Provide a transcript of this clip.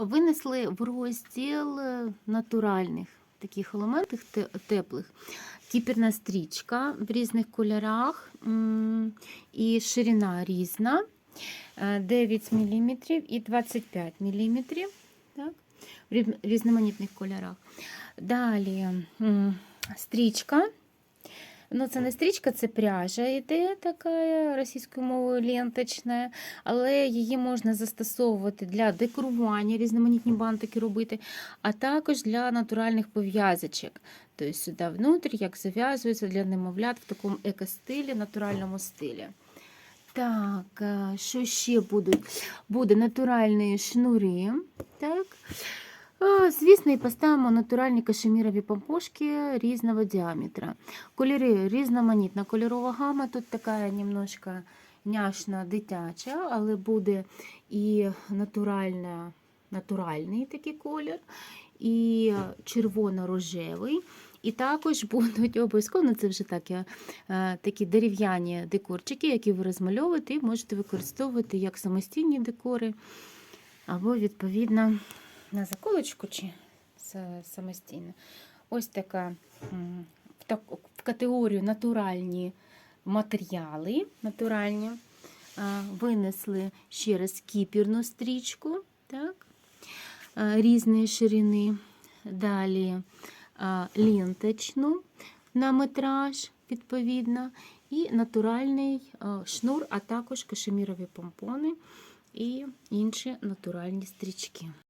Винесли в розділ е, натуральних таких елементів теплих. Кіпірна стрічка в різних кольорах і ширина різна. Е, 9 мм і 25 мм. Так? В різноманітних кольорах. Далі стрічка. Ну, це не стрічка, це пряжа йде така російською мовою ленточна, але її можна застосовувати для декорування, різноманітні бантики робити, а також для натуральних пов'язочок. Тобто сюди внутрі, як зав'язується для немовлят в такому екостилі, натуральному стилі. Так, що ще будуть? Буде натуральні шнури. Так. Звісно, і поставимо натуральні кашемірові помпошки різного діаметра. Кольори різноманітна кольорова гама. Тут така немножко няшна дитяча, але буде і натуральна, натуральний такий колір, і червоно-рожевий. І також будуть обов'язково, ну, це вже так, я, е, такі дерев'яні декорчики, які ви розмальовуєте, і можете використовувати як самостійні декори, або, відповідно, на заколочку чи самостійно. Ось така в, так, в категорію натуральні матеріали. Натуральні. Винесли ще раз кіпірну стрічку, так? різної ширини. Далі ленточну на метраж, відповідно, і натуральний шнур, а також кашемірові помпони і інші натуральні стрічки.